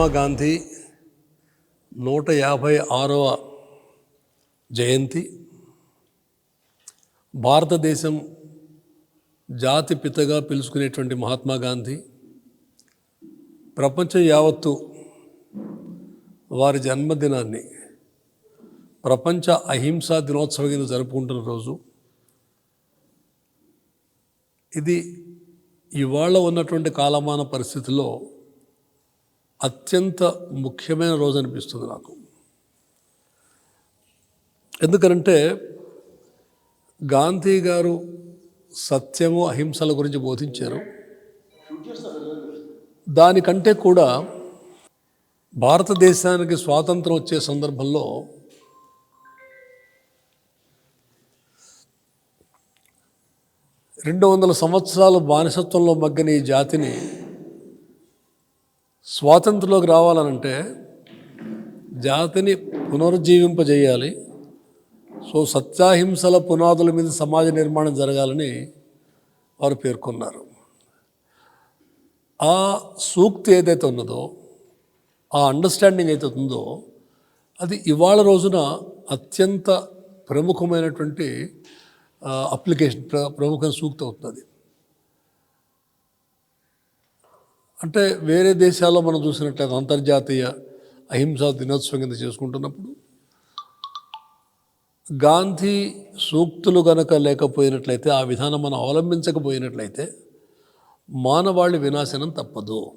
మహాత్మా గాంధీ నూట యాభై ఆరవ జయంతి. భారతదేశం జాతి పితగా పిలుచుకునేటువంటి మహాత్మా గాంధీ ప్రపంచం యావత్తు వారి జన్మదినాన్ని ప్రపంచ అహింసా దినోత్సవం కింద జరుపుకుంటున్న రోజు. ఇది ఇవాళ ఉన్నటువంటి కాలమాన పరిస్థితుల్లో అత్యంత ముఖ్యమైన రోజు అనిపిస్తుంది నాకు. ఎందుకనంటే గాంధీ గారు సత్యము అహింసల గురించి బోధించారు. దానికంటే కూడా భారతదేశానికి స్వాతంత్రం వచ్చే సందర్భంలో రెండు వందల సంవత్సరాలు బానిసత్వంలో మగ్గిన ఈ జాతిని స్వాతంత్రంలోకి రావాలనంటే జాతిని పునరుజ్జీవింపజేయాలి సో సత్యాహింసల పునాదుల మీద సమాజ నిర్మాణం జరగాలని వారు పేర్కొన్నారు. ఆ సూక్తి ఏదైతే ఉన్నదో ఆ అండర్స్టాండింగ్ అయితే ఉందో అది ఇవాళ రోజున అత్యంత ప్రముఖమైనటువంటి అప్లికేషన్ ప్ర ప్రముఖ సూక్తి అవుతుంది అంటే వేరే దేశాల్లో మనం చూసినట్లయితే అంతర్జాతీయ అహింసా దినోత్సవం కింద చేసుకుంటున్నప్పుడు గాంధీ సూక్తులు గనక లేకపోయినట్లయితే ఆ విధానం మనం అవలంబించకపోయినట్లయితే మానవాళి వినాశనం తప్పదు.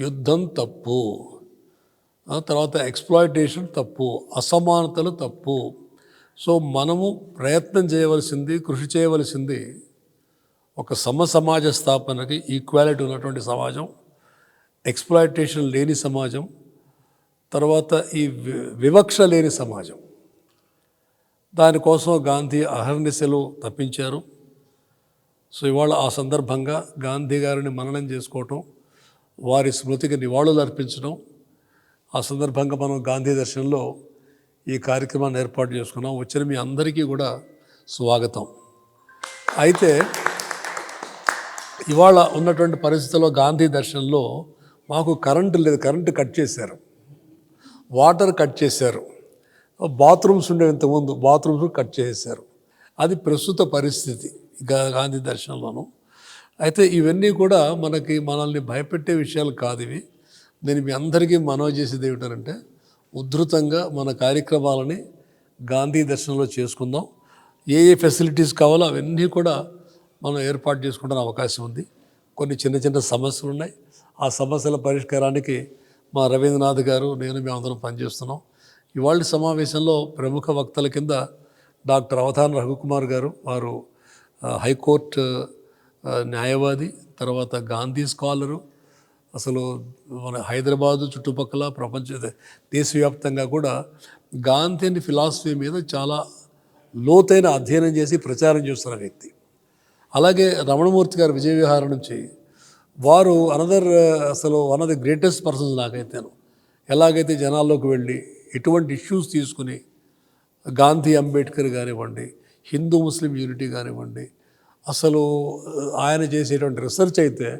యుద్ధం తప్పు. ఆ తర్వాత ఎక్స్ప్లాయిటేషన్ తప్పు. అసమానతలు తప్పు. సో మనము ప్రయత్నం చేయవలసింది కృషి చేయవలసింది ఒక సమ సమాజ స్థాపనకి ఈక్వాలిటీ ఉన్నటువంటి సమాజం ఎక్స్ప్లాయిటేషన్ లేని సమాజం తర్వాత ఈ వి- వివక్ష లేని సమాజం. దానికోసం గాంధీ అహర్నిశలు తప్పించారు. సో ఇవాళ ఆ సందర్భంగా గాంధీ గారిని మననం చేసుకోవటం వారి స్మృతికి నివాళులు అర్పించడం ఆ సందర్భంగా మనం గాంధీ దర్శనంలో ఈ కార్యక్రమాన్ని ఏర్పాటు చేసుకున్నాం. వచ్చిన మీ అందరికీ కూడా స్వాగతం. అయితే ఇవాళ ఉన్నటువంటి పరిస్థితుల్లో గాంధీ దర్శనంలో మాకు కరెంటు లేదు కరెంటు కట్ చేశారు. వాటర్ కట్ చేశారు. బాత్రూమ్స్ ఉండేవి ఇంతకుముందు బాత్రూమ్స్ కట్ చేశారు. అది ప్రస్తుత పరిస్థితి గాంధీ దర్శనంలోను. అయితే ఇవన్నీ కూడా మనకి మనల్ని భయపెట్టే విషయాలు కాదు ఇవి. నేను మీ అందరికీ మనవి చేసేది ఏమిటంటే ఉధృతంగా మన కార్యక్రమాలని గాంధీ దర్శనంలో చేసుకుందాం. ఏ ఏ ఫెసిలిటీస్ కావాలో అవన్నీ కూడా మనం ఏర్పాటు చేసుకుంటున్న అవకాశం ఉంది. కొన్ని చిన్న చిన్న సమస్యలు ఉన్నాయి. ఆ సమస్యల పరిష్కారానికి మా రవీంద్రనాథ్ గారు నేను మేమందరం పనిచేస్తున్నాం. ఇవాళ సమావేశంలో ప్రముఖ వక్తల కింద డాక్టర్ అవధాన్ రఘుకుమార్ గారు వారు హైకోర్టు న్యాయవాది తర్వాత గాంధీ స్కాలరు. అసలు మన హైదరాబాదు చుట్టుపక్కల ప్రపంచ దేశవ్యాప్తంగా కూడా గాంధీ ఫిలాసఫీ మీద చాలా లోతైన అధ్యయనం చేసి ప్రచారం చేస్తున్న వ్యక్తి. అలాగే రమణమూర్తి గారు విజయ విహారం నుంచి వారు అనదర్ uh, అసలు one of the greatest persons నాకైతేను. ఎలాగైతే జనాల్లోకి వెళ్ళి ఎటువంటి ఇష్యూస్ తీసుకుని గాంధీ అంబేద్కర్ కానివ్వండి హిందూ ముస్లిం యూనిటీ కానివ్వండి అసలు uh, ఆయన చేసేటువంటి రీసెర్చ్ అయితే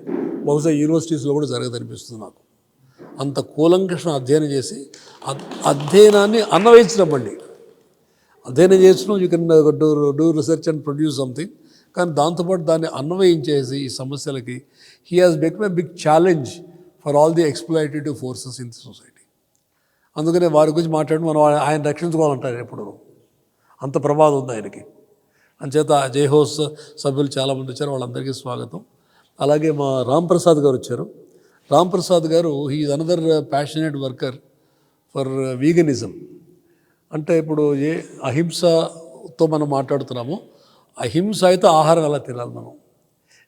బహుశా యూనివర్సిటీస్లో కూడా జరగదనిపిస్తుంది నాకు. అంత కూలంకృష్ణ అధ్యయనం చేసి అధ్యయనాన్ని అన్వయించడం అండి. అధ్యయనం చేసిన you can do do research and produce something కానీ దాంతోపాటు దాన్ని అన్వయించేసి ఈ సమస్యలకి he has become a big challenge for all the exploitative forces in the society అందుకనే వారి గురించి మాట్లాడడం మనం ఆయన- రక్షించుకోవాలంటారు ఎప్పుడు. అంత ప్రమాదం ఉంది ఆయనకి. అంచేత జై హోస్ సభ్యులు చాలామంది వచ్చారు వాళ్ళందరికీ స్వాగతం. అలాగే మా రామ్ ప్రసాద్ గారు వచ్చారు. రామ్ ప్రసాద్ గారు he another passionate worker for veganism అంటే ఇప్పుడు ఏ అహింసతో మనం మాట్లాడుతున్నామో. అహింస అయితే ఆహారం ఎలా తినాలి మనం?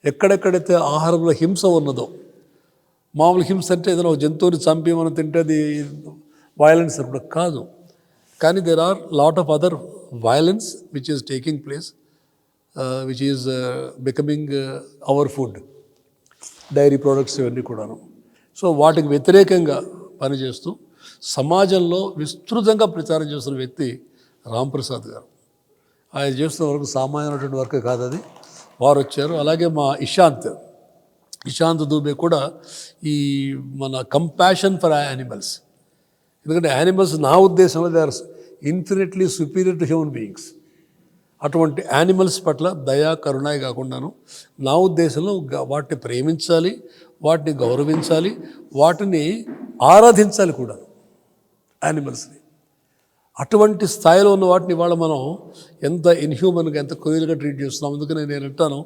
ఎక్కడెక్కడైతే ఆహారంలో హింస ఉన్నదో మామూలు హింస అంటే ఏదైనా ఒక జంతువుని చంపి మనం తింటే అది వైలెన్స్ అప్పుడు కాదు. కానీ there are lot of other violence which is taking place which is becoming our food dairy products ఇవన్నీ కూడాను. సో వాటికి వ్యతిరేకంగా పనిచేస్తూ సమాజంలో విస్తృతంగా ప్రచారం చేస్తున్న వ్యక్తి రాంప్రసాద్ గారు. ఆయన చేస్తున్న వరకు సామాన్యమైనటువంటి వర్క్ కాదు అది. వారు వచ్చారు. అలాగే మా ఇషాంత్. ఇషాంత్ దూబే కూడా ఈ మన కంపాషన్ ఫర్ యానిమల్స్ ఎందుకంటే యానిమల్స్ నా ఉద్దేశంలో they are infinitely superior to human beings అటువంటి యానిమల్స్ పట్ల దయా కరుణాయి కాకుండాను నా ఉద్దేశంలో వాటిని ప్రేమించాలి వాటిని గౌరవించాలి వాటిని ఆరాధించాలి కూడా యానిమల్స్ని అటువంటి స్థాయిలో ఉన్న వాటిని ఇవాళ మనం ఎంత ఇన్హ్యూమన్గా ఎంత క్రూయల్గా ట్రీట్ చేస్తున్నాం. అందుకని నేను అంటాను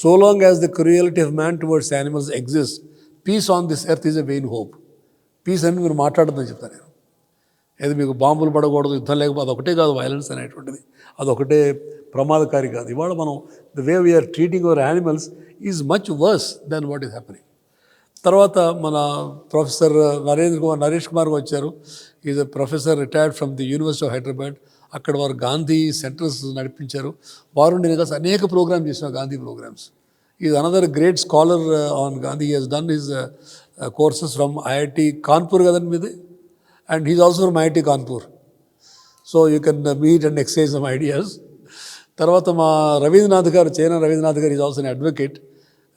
so long as the cruelty of man towards animals exist peace on this earth is a vain hope peace అని మీరు మాట్లాడదని చెప్తాను నేను. ఏది మీకు బాంబులు పడకూడదు యుద్ధం లేకపోతే అదొకటే కాదు వైలెన్స్ అనేటువంటిది. అదొకటే ప్రమాదకారి కాదు. ఇవాళ మనం the way we are treating our animals is much worse than what is happening తర్వాత మన ప్రొఫెసర్ నరేంద్ర కుమార్ నరేష్ కుమార్ వచ్చారు. Is professor retired from the university of Hyderabad అక్కడ వారు గాంధీ సెంటర్స్ నడిపించారు. వారు నేను కలిసి అనేక ప్రోగ్రామ్స్ చేసిన Gandhi programmes is another great scholar on Gandhi he's done his courses from IIT Kanpur కదండి మీది and he's also from IIT Kanpur so you can meet and exchange some ideas తర్వాత మా రవీంద్రనాథ్ గారు చైనా రవీంద్రనాథ్ గారు ఈజ్ ఆల్సో అడ్వకేట్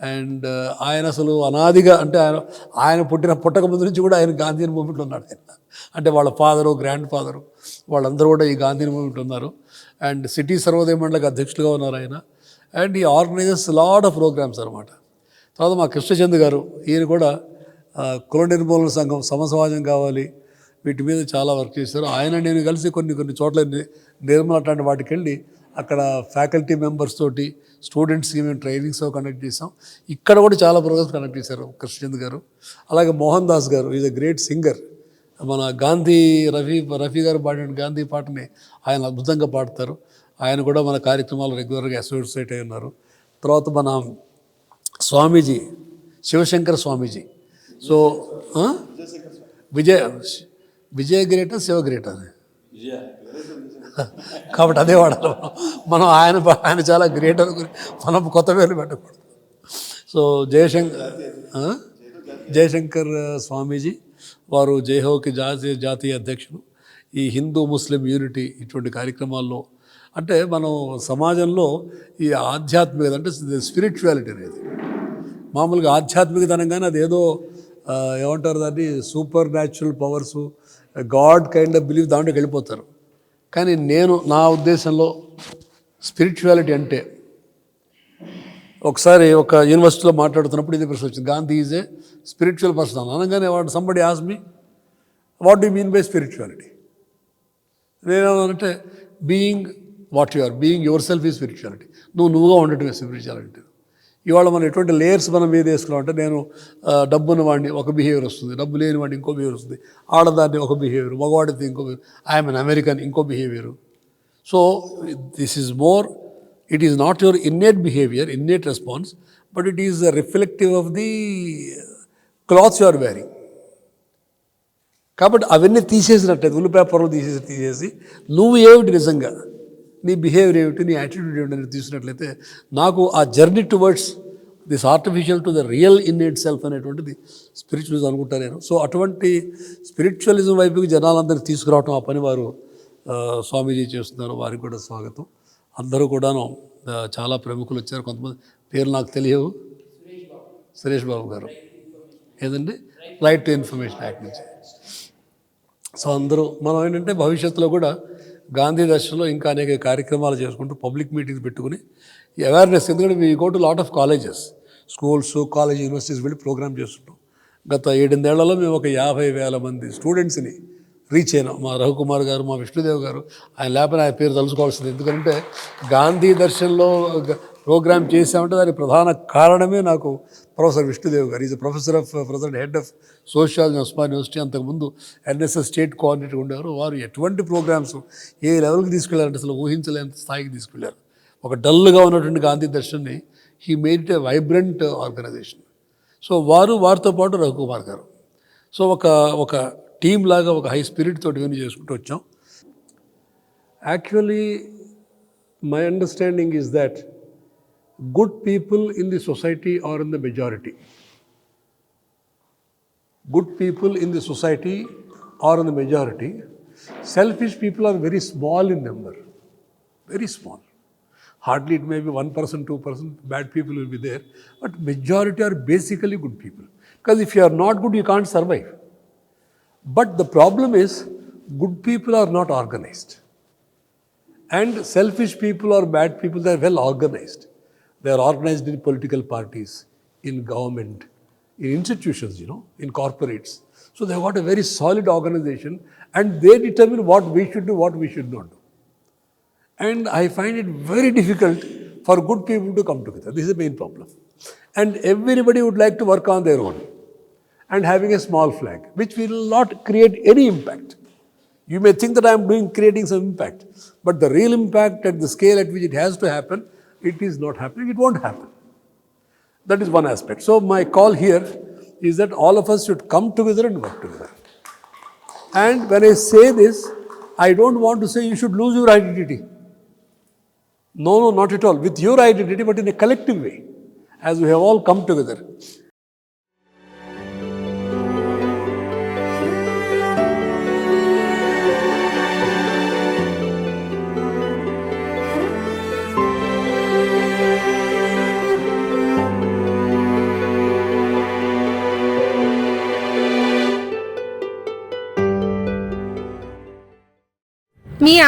అండ్ ఆయన అసలు అనాదిగా అంటే ఆయన ఆయన పుట్టిన పుట్టక ముందు నుంచి కూడా ఆయన గాంధీ మూమెంట్లో ఉన్నాడు. ఆయన అంటే వాళ్ళ ఫాదరు గ్రాండ్ ఫాదరు వాళ్ళందరూ కూడా ఈ గాంధీ మూమెంట్ ఉన్నారు. అండ్ సిటీ సర్వోదయ మండలికి అధ్యక్షులుగా ఉన్నారు ఆయన. అండ్ ఈ ఆర్గనైజర్స్ లాడ్ ఆఫ్ ప్రోగ్రామ్స్ అనమాట తర్వాత మా కృష్ణచంద్ గారు ఈయన కూడా కుల నిర్మూలన సంఘం సమసమాజం కావాలి. వీటి మీద చాలా వర్క్ చేశారు. ఆయన నేను కలిసి కొన్ని కొన్ని చోట్ల ని- నిర్మల అట్లాంటి వాటికి వెళ్ళి అక్కడ ఫ్యాకల్టీ మెంబర్స్ తోటి స్టూడెంట్స్కి మేము ట్రైనింగ్స్ కండక్ట్ చేసాం ఇక్కడ కూడా చాలా ప్రోగ్రామ్స్ కండక్ట్ చేశారు కృష్ణచంద్ గారు. అలాగే మోహన్ దాస్ గారు ఈజ్ అ గ్రేట్ సింగర్ మన గాంధీ రఫీ రఫీ గారు పాడిన గాంధీ పాటని ఆయన అద్భుతంగా పాడతారు. ఆయన కూడా మన కార్యక్రమాలు రెగ్యులర్గా అసోసియేట్ అయి ఉన్నారు. తర్వాత మన Swamiji Shivashankara Swamiji. So Vijaya Vijaya greater Shiva greater కాబట్టి అదే వాడాలి మనం. మనం ఆయన ఆయన చాలా గ్రేట్ అనుకుని మనం కొత్త పేర్లు పెట్టకూడదు. సో జయశంకర్ జయశంకర్ స్వామీజీ వారు జయహోకి జాతీయ జాతీయ అధ్యక్షులు. ఈ హిందూ ముస్లిం యూనిటీ ఇటువంటి కార్యక్రమాల్లో అంటే మనం సమాజంలో ఈ ఆధ్యాత్మికత అంటే స్పిరిచువాలిటీ అనేది. మామూలుగా ఆధ్యాత్మిక అనగానే అది ఏదో ఏమంటారు దాన్ని? Supernatural powers God kind of believe దాంట్లోకి వెళ్ళిపోతారు. కానీ నేను నా ఉద్దేశంలో స్పిరిచువాలిటీ అంటే ఒకసారి ఒక యూనివర్సిటీలో మాట్లాడుతున్నప్పుడు ఇది ప్రశ్న వచ్చింది. Gandhi is a spiritual person అనగానే వాడు somebody asked me what do mean by spirituality నేనేమంటే being what you are being yourself ఈ స్పిరిచువాలిటీ నువ్వు నువ్వుగా ఉండటమే స్పిరిచువాలిటీ ఇవాళ మనం ఎటువంటి లేయర్స్ మనం మీద వేసుకున్నామంటే నేను డబ్బున్న వాడిని ఒక బిహేవియర్ వస్తుంది. డబ్బు లేని వాడిని ఇంకో బిహేవియర్ వస్తుంది. ఆడదాన్ని ఒక బిహేవియర్ మగవాడిది ఇంకో ఐఎమ్ అన్ అమెరికన్ ఇంకో behaviour so this is more it is not your innate behaviour innate response but it is reflective of the clothes you are wearing కాబట్టి అవన్నీ తీసేసినట్టయితే ఉల్లిపేపర్లు తీసేసి తీసేసి నువ్వు ఏమిటి నిజంగా? నీ బిహేవియర్ ఏమిటి నీ యాటిట్యూడ్ ఏమిటి అనేది తీసినట్లయితే నాకు ఆ journey towards this artificial to the real in itself అనేటువంటిది స్పిరిచువలిజం అనుకుంటా నేను. సో అటువంటి స్పిరిచువలిజం వైపుకి జనాలందరినీ తీసుకురావటం ఆ పని వారు స్వామీజీ చేస్తున్నారు వారికి కూడా స్వాగతం. అందరూ కూడాను చాలా ప్రముఖులు వచ్చారు. కొంతమంది పేరు నాకు తెలియవు. సురేష్ బాబు గారు. ఏదండి? రైట్ టు ఇన్ఫర్మేషన్ యాక్ట్ నుంచి. సో అందరూ మనం ఏంటంటే భవిష్యత్తులో కూడా గాంధీ దర్శనంలో ఇంకా అనేక కార్యక్రమాలు చేసుకుంటూ పబ్లిక్ మీటింగ్స్ పెట్టుకుని అవేర్నెస్. ఎందుకంటే we go to lot of colleges schools college universities వెళ్ళి ప్రోగ్రామ్ చేస్తుంటాం. గత ఏడెనిమిదేళ్ళలో మేము ఒక యాభై వేల మంది స్టూడెంట్స్ని రీచ్ అయినాం. మా రఘుకుమార్ గారు మా విష్ణుదేవ్ గారు ఆయన లేకపోతే ఆయన పేరు తలుచుకోవాల్సింది. ఎందుకంటే గాంధీ దర్శన్లో ప్రోగ్రామ్ చేశామంటే దానికి ప్రధాన కారణమే నాకు ప్రొఫెసర్ విష్ణుదేవ్ గారు. Is professor of present head of sociology Osman university అంతకుముందు ఎన్ఎస్ఎస్ స్టేట్ కోఆర్డినేటర్ ఉండేవారు. వారు ఎటువంటి ప్రోగ్రామ్స్ ఏ లెవెల్కి తీసుకెళ్ళారంటే అసలు ఊహించలేని స్థాయికి తీసుకెళ్ళారు. ఒక డల్గా ఉన్నటువంటి Gandhi దర్శన్ని he made a vibrant organisation so వారు వారితో పాటు రఘుకుమార్ గారు. సో ఒక ఒక టీం లాగా ఒక హై స్పిరిట్ తోటి ఇవన్నీ చేసుకుంటూ వచ్చాం. Actually my understanding is that good people in the society are in the majority. Good people in the society are in the majority. Selfish people are very small in number, very small. Hardly it may be 1%, 2%, bad people will be there. But majority are basically good people. Because if you are not good, you can't survive. But the problem is, good people are not organized. And selfish people or bad people, they are well organized. They are organized in political parties, in government, in institutions, you know, in corporates. So they have got a very solid organization and they determine what we should do, what we should not do. And I find it very difficult for good people to come together. This is the main problem. And everybody would like to work on their own and having a small flag, which will not create any impact. You may think that I am doing creating some impact, but the real impact at the scale at which it has to happen, it is not happening. It won't happen. That is one aspect. So my call here is that all of us should come together and work together. And when I say this, I don't want to say you should lose your identity. No, no, not at all. With your identity, but in a collective way, as we have all come together.